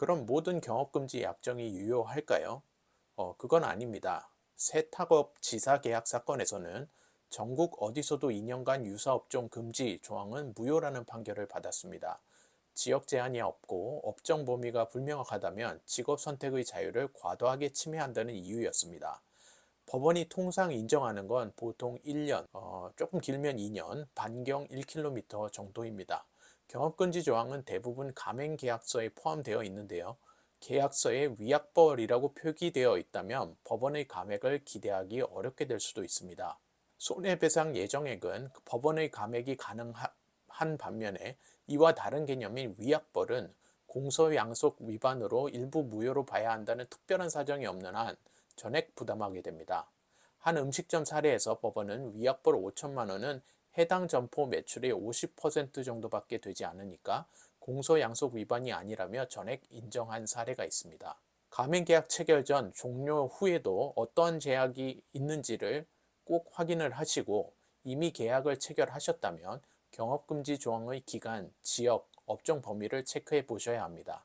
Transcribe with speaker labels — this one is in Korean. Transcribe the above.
Speaker 1: 그럼 모든 경업금지 약정이 유효할까요? 어, 그건 아닙니다. 세탁업 지사 계약 사건에서는 전국 어디서도 2년간 유사업종 금지 조항은 무효라는 판결을 받았습니다. 지역 제한이 없고 업종 범위가 불명확하다면 직업 선택의 자유를 과도하게 침해한다는 이유였습니다. 법원이 통상 인정하는 건 보통 1년, 어, 조금 길면 2년, 반경 1km 정도입니다. 경업금지 조항은 대부분 가맹계약서에 포함되어 있는데요. 계약서에 위약벌이라고 표기되어 있다면 법원의 감액을 기대하기 어렵게 될 수도 있습니다. 손해배상 예정액은 법원의 감액이 가능한 반면에 이와 다른 개념인 위약벌은 공소양속 위반으로 일부 무효로 봐야 한다는 특별한 사정이 없는 한 전액 부담하게 됩니다. 한 음식점 사례에서 법원은 위약벌 5천만 원은 해당 점포 매출의 50% 정도밖에 되지 않으니까 공소양속 위반이 아니라며 전액 인정한 사례가 있습니다. 가맹계약 체결 전 종료 후에도 어떠한 제약이 있는지를 꼭 확인을 하시고 이미 계약을 체결하셨다면 경업금지 조항의 기간, 지역, 업종 범위를 체크해 보셔야 합니다.